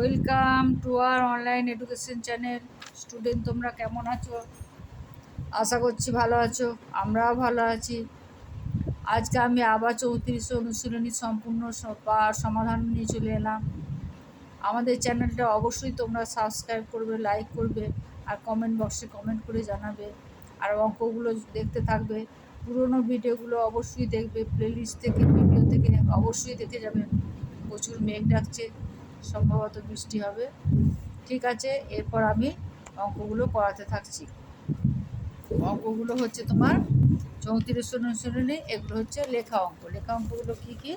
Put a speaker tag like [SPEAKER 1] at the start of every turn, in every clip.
[SPEAKER 1] Welcome to our online education channel student তোমরা কেমন আছো? আশা করছি ভালো আছো। আমরাও ভালো আছি। আজকে আমি আবার চৌত্রিশশো অনুশীলনী সম্পূর্ণ সমাধান নিয়ে চলে এলাম। আমাদের চ্যানেলটা অবশ্যই তোমরা সাবস্ক্রাইব করবে লাইক করবে আর কমেন্ট বক্সে কমেন্ট করে জানাবে। আর অঙ্কগুলো দেখতে থাকবে। পুরনো ভিডিওগুলো অবশ্যই দেখবে। প্লেলিস্ট থেকে ভিডিও থেকে অবশ্যই দেখে যাবেন প্রচুর মেঘ ডাকছে। সম্ভবত বৃষ্টি হবে। ঠিক আছে, এরপর আমি অঙ্কগুলো করাতে থাকছি। অঙ্কগুলো হচ্ছে তোমার চৌত্রিশ অনুসরণে এগুলো হচ্ছে লেখা অঙ্ক। লেখা অঙ্কগুলো কী কী?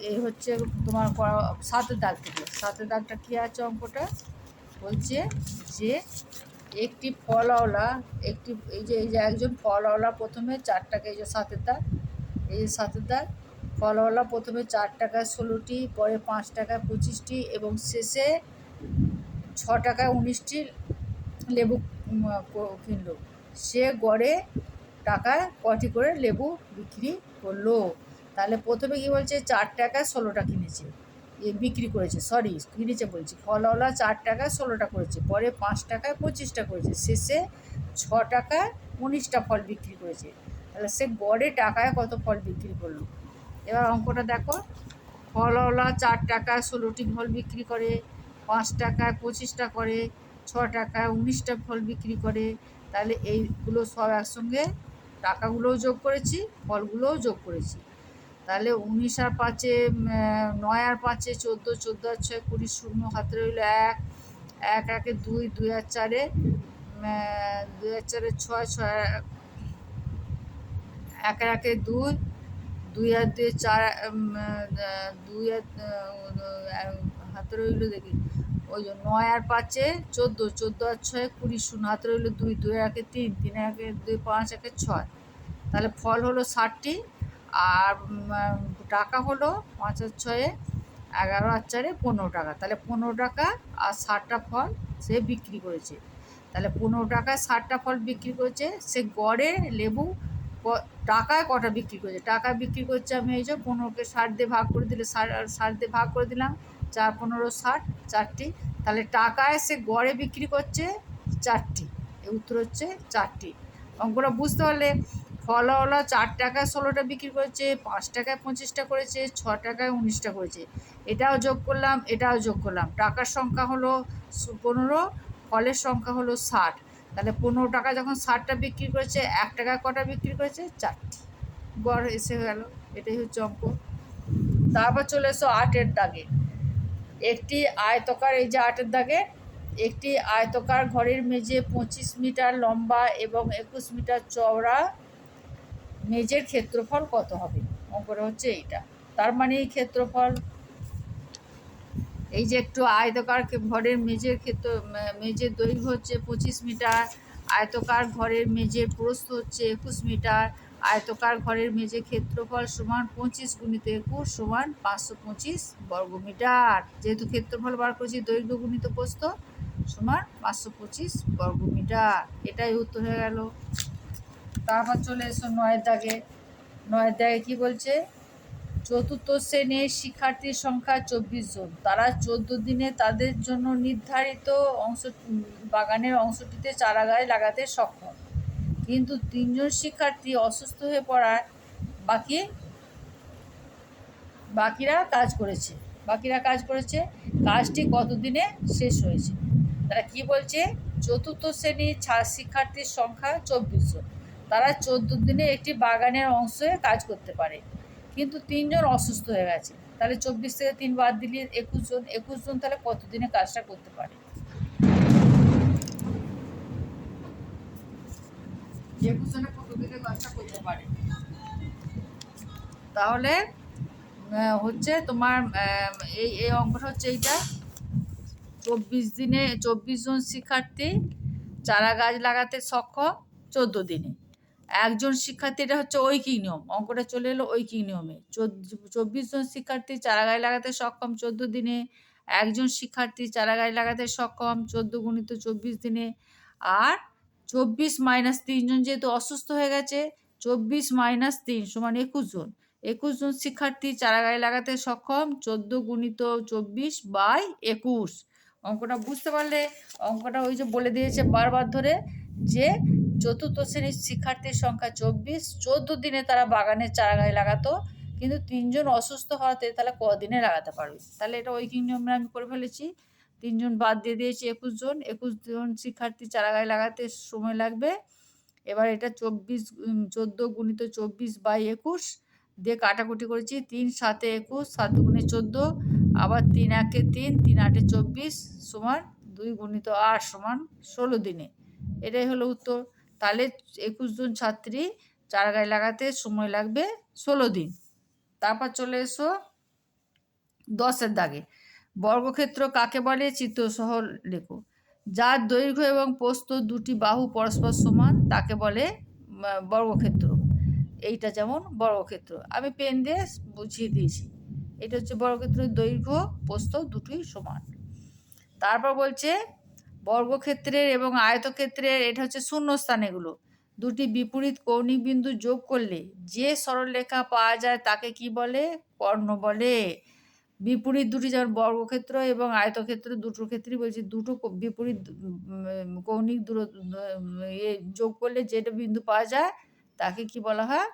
[SPEAKER 1] এই হচ্ছে তোমার করা- সাতের দাগ থেকে। সাতের দাগটা কী আছে অঙ্কটা? বলছে যে একটি ফলওয়ালা, একটি, এই যে এই যে একজন ফলওয়ালা প্রথমে চার টাকা এই যে সাতের দাগ, এই যে সাতের দাগ ফলওয়ালা প্রথমে চার টাকায় ষোলোটি, পরে পাঁচ টাকায় পঁচিশটি এবং শেষে ছ টাকায় উনিশটি লেবু কিনলো। সে গড়ে টাকায় কটি করে লেবু বিক্রি করল। তাহলে প্রথমে কি বলছে? চার টাকায় ষোলোটা কিনেছে। বিক্রি করেছে সরি কিনেছে বলছি। ফলওয়ালা চার টাকায় ষোলোটা করেছে, পরে পাঁচ টাকায় পঁচিশটা করেছে। শেষে ছ টাকায় উনিশটা ফল বিক্রি করেছে। তাহলে সে গড়ে টাকায় কত ফল বিক্রি করল? এবার অঙ্কটা দেখো। ফলওয়ালা চার টাকায় ষোলোটি ফল বিক্রি করে, পাঁচ টাকায় পঁচিশটা করে, ছ টাকায় উনিশটা ফল বিক্রি করে। তাহলে এইগুলো সব একসঙ্গে টাকাগুলোও যোগ করেছি, ফলগুলোও যোগ করেছি। তাহলে উনিশ আর পাঁচে নয় আর পাঁচে চোদ্দ চোদ্দ আর ছয়, কুড়ি, শূন্য হাতে রইল এক। এক, একে দুই দুই আর চারে দুই আর চারে ছয় ছয় এক। একে দুই দুই আর দুই চার দুই আহ, হাতে রইল দেখি। ওই যে নয় আর পাঁচে চোদ্দ চোদ্দ আর ছয় কুড়ি শূন্য হাতে রইল দুই দুই একে তিন তিন একে দুই পাঁচ একে ছয়। তাহলে ফল হলো ষাটটি আর টাকা হলো পাঁচ আর ছয়ে এগারো আর চারে পনেরো টাকা। তাহলে পনেরো টাকা আর ষাটটা ফল সে বিক্রি করেছে। তাহলে পনেরো টাকায় ষাটটা ফল বিক্রি করেছে সে গড়ে লেবু টাকায় কটা বিক্রি করেছে? টাকা বিক্রি করছে আমি এই যে পনেরোকে ষাট দিয়ে ভাগ করে দিলে ষাট দিয়ে ভাগ করে দিলাম, চার, পনেরো, ষাট, চারটি। তাহলে টাকায় সে গড়ে বিক্রি করছে চারটি। উত্তর হচ্ছে চারটি। অঙ্কটা বুঝতে পারলে, ফলওয়ালা চার টাকায় ষোলোটা বিক্রি করেছে, পাঁচ টাকায় পঁচিশটা করেছে, ছ টাকায় উনিশটা করেছে। এটাও যোগ করলাম, এটাও যোগ করলাম। টাকার সংখ্যা হলো পনেরো, ফলের সংখ্যা হলো ষাট। তাহলে পনেরো টাকা যখন ষাটটা বিক্রি করেছে, এক টাকায় কটা বিক্রি করেছে? চারটি। গড় এসে গেল, এটাই হচ্ছে অঙ্ক। তারপর চলে এসো আটের দাগে। একটি আয়তকার, এই যে আটের দাগে, একটি আয়তকার ঘরের মেঝে পঁচিশ মিটার লম্বা এবং একুশ মিটার চওড়া মেঝের ক্ষেত্রফল কত হবে? অঙ্কটা হচ্ছে এইটা। তার মানে এই ক্ষেত্রফল এই যে একটু আয়তকার ঘরের মেঝের ক্ষেত্র মেঝের দৈর্ঘ্য হচ্ছে পঁচিশ মিটার, আয়তকার ঘরের মেঝের প্রস্থ হচ্ছে একুশ মিটার, আয়তকার ঘরের মেঝে ক্ষেত্রফল সমান পঁচিশ গুণিত একুশ সমান পাঁচশো পঁচিশ বর্গমিটার যেহেতু ক্ষেত্রফল বার করছি, দৈর্ঘ্য গুণিত প্রস্থ সমান পাঁচশো পঁচিশ বর্গমিটার এটাই উত্তর হয়ে গেল। তারপর চলে এসো নয়ের দাগে। নয়ের দাগে কি বলছে? চতুর্থ শ্রেণির শিক্ষার্থীর সংখ্যা চব্বিশ জন। তারা চোদ্দ দিনে তাদের জন্য নির্ধারিত অংশ বাগানের অংশটিতে চারাগাছ লাগাতে সক্ষম। কিন্তু তিনজন শিক্ষার্থী অসুস্থ হয়ে পড়ায় বাকি, বাকিরা কাজ করেছে। বাকিরা কাজ করেছে। কাজটি কতদিনে শেষ হয়েছে? তারা কি বলছে? চতুর্থ শ্রেণির শিক্ষার্থীর সংখ্যা চব্বিশ জন। তারা চোদ্দ দিনে একটি বাগানের অংশে কাজ করতে পারে। কিন্তু তিনজন অসুস্থ হয়ে গেছে। তাহলে চব্বিশ থেকে তিন বাদ দিলে একুশ জন একুশ জন তাহলে কতদিনে কাজটা করতে পারে? একুশ জনে কতদিনে কাজটা করতে পারে? তাহলে হচ্ছে তোমার এই এই অঙ্কটা হচ্ছে এইটা। চব্বিশ দিনে চব্বিশ জন শিক্ষার্থী চারা গাছ লাগাতে সক্ষম চোদ্দ দিনে। একজন শিক্ষার্থী, এটা হচ্ছে ঐকিক নিয়ম। অঙ্কটা চলে এলো ঐকিক নিয়মে। চব্বিশ জন শিক্ষার্থী চারা গাছ লাগাতে সক্ষম চোদ্দ দিনে। একজন শিক্ষার্থী চারা গাছ লাগাতে সক্ষম চোদ্দ গুণিত চব্বিশ দিনে। আর চব্বিশ মাইনাস তিনজন যেহেতু অসুস্থ হয়ে গেছে, চব্বিশ মাইনাস তিন সমান একুশ জন। একুশ জন শিক্ষার্থী চারাগায়ে লাগাতে সক্ষম চোদ্দ গুণিত চব্বিশ বাই একুশ। অঙ্কটা বুঝতে পারলে, অঙ্কটা ওই যে বলে দিয়েছে বারবার ধরে যে চতুর্থ শ্রেণির শিক্ষার্থীর সংখ্যা চব্বিশ। চোদ্দ দিনে তারা বাগানের গাছ লাগাতো। কিন্তু তিনজন অসুস্থ হওয়াতে তাহলে কদিনে লাগাতে পারবে? তাহলে এটা ঐকিক নিয়মে আমি করে ফেলেছি। তিনজন বাদ দিয়ে দিয়েছি একুশ জন। একুশ জন শিক্ষার্থী চারাগায়ে লাগাতে সময় লাগবে। এবার এটা চব্বিশ চোদ্দ গুণিত চব্বিশ বাই একুশ দিয়ে কাটাকুটি করেছি। তিন সাতে একুশ, সাত গুণে চোদ্দ, আবার তিন একে তিন তিন আটে চব্বিশ সমান দুই গুণিত আট সমান ষোলো দিনে। এটাই হলো উত্তর। তাহলে একুশ জন ছাত্রী চারাগায়ে লাগাতে সময় লাগবে ষোলো দিন। তারপর চলে এসো দশের দাগে। বর্গক্ষেত্র কাকে বলে? চিত্রসহ লেখো। যার দৈর্ঘ্য এবং পোস্ত দুটি বাহু পরস্পর সমান, তাকে বলে বর্গক্ষেত্র। এইটা যেমন বর্গক্ষেত্র। আমি পেন দিয়ে বুঝিয়ে দিয়েছি। এটা হচ্ছে বর্গক্ষেত্রের দৈর্ঘ্য পোস্ত দুটোই সমান। তারপর বলছে বর্গক্ষেত্রের এবং আয়তক্ষেত্রের, এটা হচ্ছে শূন্যস্থান এগুলো। দুটি বিপরীত কৌণিক বিন্দু যোগ করলে যে সরলরেখা পাওয়া যায় তাকে কি বলে? কর্ণ বলে। বিপরীত দুটি যেমন বর্গক্ষেত্র এবং আয়তক্ষেত্র দুটোর ক্ষেত্রেই বলছি, দুটো বিপরীত কৌণিক দূর যোগ করলে যেটা বিন্দু পাওয়া যায় তাকে কি বলা হয়?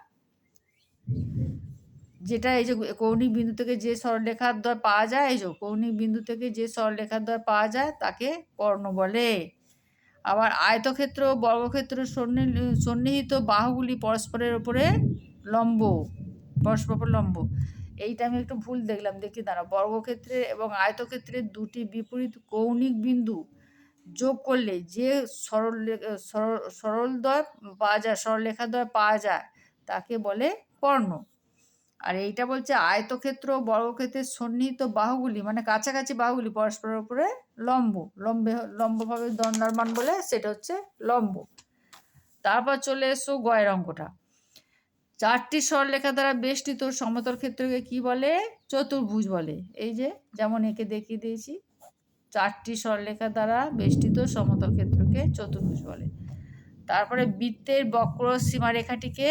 [SPEAKER 1] যেটা এই যে কৌণিক বিন্দু থেকে যে সরলরেখার দ্বয় পাওয়া যায়, এই যে কৌণিক বিন্দু থেকে যে সরলরেখার দ্বয় পাওয়া যায়, তাকে কর্ণ বলে। আবার আয়তক্ষেত্র, বর্গক্ষেত্র সন্নিহিত বাহুগুলি পরস্পরের ওপরে লম্ব পরস্পর লম্ব। এইটা আমি একটু ভুল দেখলাম, দেখি দাঁড়া বর্গক্ষেত্রে এবং আয়তক্ষেত্রের দুটি বিপরীত কৌণিক বিন্দু যোগ করলে যে সরল সরল সরলদ্বয় পাওয়া যায় সরলরেখাদ্বয় পাওয়া যায়, তাকে বলে কর্ণ। আর এইটা বলছে আয়তক্ষেত্র, বর্গক্ষেত্রের সন্নিহিত বাহুগুলি মানে কাছাকাছি বাহুগুলি পরস্পরের উপরে লম্ব, লম্বে, লম্বভাবে দণ্ডায়মান বলে সেটা হচ্ছে লম্ব। তারপর চলে এসো গয়ের অঙ্কটা। চারটি সরলেখা দ্বারা বেষ্টিত সমতল ক্ষেত্রকে কি বলে? চতুর্ভুজ বলে। এই যে, যেমন একে দেখিয়ে দিয়েছি, চারটি সরলেখা দ্বারা বেষ্টিত সমতল ক্ষেত্রকে চতুর্ভুজ বলে। তারপরে বৃত্তের বক্র সীমারেখাটিকে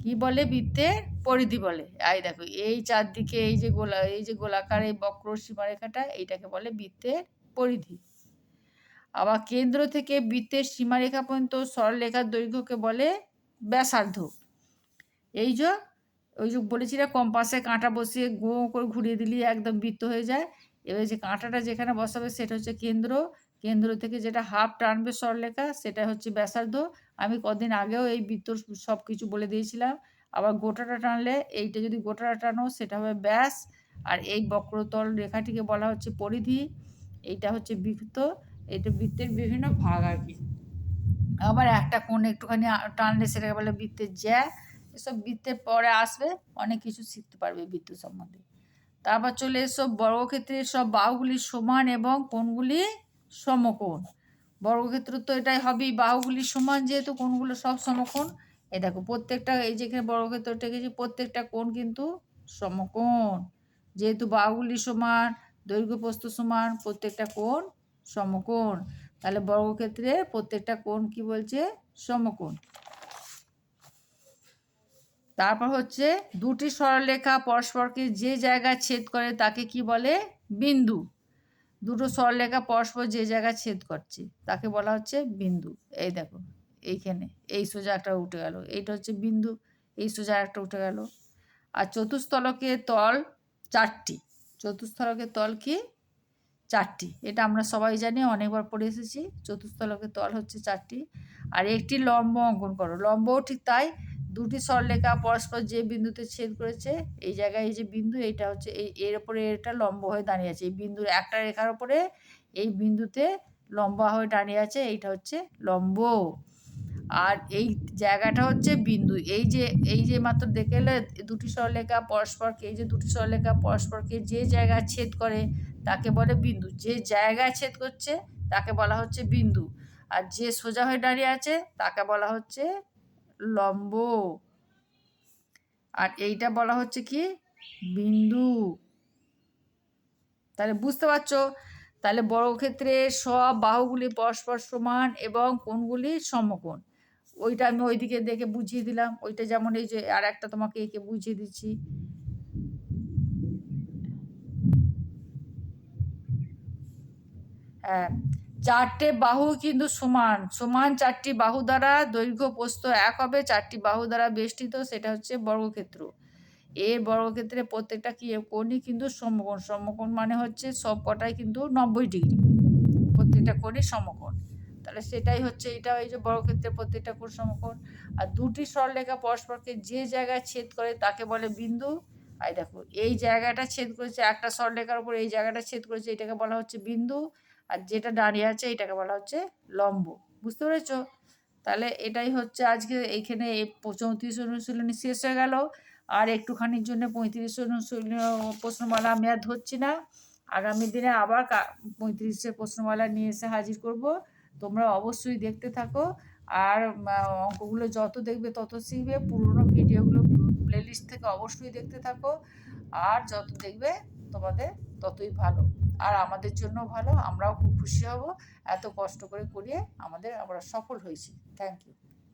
[SPEAKER 1] কি বলে বৃত্তের পরিধি বলে। আই দেখো, এই চারদিকে এই যে গোলা, এই যে গোলাকার, এই বক্র সীমারেখাটা, এইটাকে বলে বৃত্তের পরিধি। আবার কেন্দ্র থেকে বৃত্তের সীমারেখা পর্যন্ত সরলরেখার দৈর্ঘ্যকে বলে ব্যাসার্ধ। এই যে, ওই যে বলেছিলাম কম্পাসে কাঁটা বসিয়ে গো করে ঘুরিয়ে দিলি একদম বৃত্ত হয়ে যায়। এবার যে কাঁটাটা যেখানে বসাবে, সেটা হচ্ছে কেন্দ্র। কেন্দ্র থেকে যেটা হাফ টানবে সরলেখা সেটা হচ্ছে ব্যাসার্ধ। আমি কদিন আগেও এই বৃত্ত সব কিছু বলে দিয়েছিলাম। আবার গোটাটা টানলে এইটা যদি গোটাটা টানো, সেটা হবে ব্যাস। আর এই বক্রতল রেখাটিকে বলা হচ্ছে পরিধি। এইটা হচ্ছে বৃত্ত। এটা বৃত্তের বিভিন্ন ভাগ আর কি। আবার একটা কোণ একটুখানি টানলে সেটাকে বলে বৃত্তের জ্যা। এসব বৃত্তের পরে আসবে, অনেক কিছু শিখতে পারবে বৃত্ত সম্বন্ধে। তারপর চলে এসব বর্গক্ষেত্রের সব বাহুগুলি সমান এবং কোণগুলি সমকোণ। বর্গক্ষেত্র তো এটাই হবেই। বাহুগুলি সমান যেহেতু, কোণগুলো সব সমকোণ। এ দেখো, প্রত্যেকটা, এই যেখানে বর্গক্ষেত্র টেকেছি প্রত্যেকটা কোণ কিন্তু সমকোণ। যেহেতু বাহুগুলি সমান, দৈর্ঘ্য প্রস্থ সমান, প্রত্যেকটা কোণ সমকোণ। তাহলে বর্গক্ষেত্রে প্রত্যেকটা কোণ কি বলছে? সমকোণ। তারপর হচ্ছে দুটি সরলরেখা পরস্পরকে যে জায়গায় ছেদ করে তাকে কি বলে? বিন্দু। দুটো সরলরেখা পরস্পর যে জায়গায় ছেদ করছে, তাকে বলা হচ্ছে বিন্দু। এই দেখো, এইখানে, এই সোজা একটা উঠে গেল। এইটা হচ্ছে বিন্দু, এই সোজা একটা উঠে গেল। আর চতুস্থলকের তল চারটি চতুস্থলকের তল কি? চারটি। এটা আমরা সবাই জানি, অনেকবার পড়ে এসেছি। চতুস্থলকের তল হচ্ছে চারটি। আর একটি লম্ব অঙ্কন করো। লম্বও ঠিক তাই দুটি সরলেখা, পরস্পর যে বিন্দুতে ছেদ করেছে, এই জায়গায় এই যে বিন্দু, এইটা হচ্ছে এই, এর ওপরে এটা লম্ব হয়ে দাঁড়িয়ে আছে। এই বিন্দুর একটা রেখার ওপরে এই বিন্দুতে লম্বা হয়ে দাঁড়িয়ে আছে, এইটা হচ্ছে লম্ব। আর এই জায়গাটা হচ্ছে বিন্দু। এই যে এই যে মাত্র দেখে এলে, দুটি সরলেখা, পরস্পরকে, এই যে দুটি সরলেখা, পরস্পরকে যে জায়গায় ছেদ করে, তাকে বলে বিন্দু। যে জায়গায় ছেদ করছে, তাকে বলা হচ্ছে বিন্দু। আর যে সোজা হয়ে দাঁড়িয়ে আছে, তাকে বলা হচ্ছে লম্ব। আর এইটা বলা হচ্ছে কি? বিন্দু। তাহলে বুঝতে পারছ? তাহলে বর্গক্ষেত্রে সব বাহুগুলি পরস্পর সমান এবং কোনগুলি সমকোণ। ওইটা আমি ওইদিকে দেখে বুঝিয়ে দিলাম। ওইটা যেমন এই যে আর একটা তোমাকে এঁকে বুঝিয়ে দিচ্ছি। হ্যাঁ চারটে বাহু কিন্তু সমান। সমান চারটি বাহু দ্বারা দৈর্ঘ্য প্রস্থ এক হবে, চারটি বাহু দ্বারা বেষ্টিত, সেটা হচ্ছে বর্গক্ষেত্র। এর বর্গক্ষেত্রে প্রত্যেকটা কি কোণই কিন্তু সমকোণ। সমকোণ মানে হচ্ছে সব কটাই কিন্তু নব্বই ডিগ্রি। প্রত্যেকটা কোণই সমকোণ। তাহলে সেটাই হচ্ছে, এটা এই যে বর্গক্ষেত্রের প্রত্যেকটা কোণ সমকোণ। আর দুটি সরলরেখা পরস্পরকে যে জায়গায় ছেদ করে তাকে বলে বিন্দু। আর দেখো, এই জায়গাটা ছেদ করেছে, একটা সরলরেখার উপর এই জায়গাটা ছেদ করেছে, এটাকে বলা হচ্ছে বিন্দু। আর যেটা দাঁড়িয়ে আছে এটাকে বলা হচ্ছে লম্ব। বুঝতে পেরেছ? তাহলে এটাই হচ্ছে আজকে এইখানে এই চৌত্রিশ অনুশীলনী শেষ হয়ে গেল। আর একটুখানির জন্য পঁয়ত্রিশ অনুশীলনী প্রশ্নমালা আমি আর ধরছি না। আগামী দিনে আবার পঁয়ত্রিশের প্রশ্নমালা নিয়ে এসে হাজির করব। তোমরা অবশ্যই দেখতে থাকো। আর অঙ্কগুলো যত দেখবে তত শিখবে। পুরোনো ভিডিওগুলো প্লেলিস্ট থেকে অবশ্যই দেখতে থাকো। আর যত দেখবে তোমাদের ততই ভালো। আর আমাদের জন্য ভালো, আমরাও খুব খুশি হব। এত কষ্ট করে করিয়ে আমাদের, আমরা সফল হয়েছি। Thank you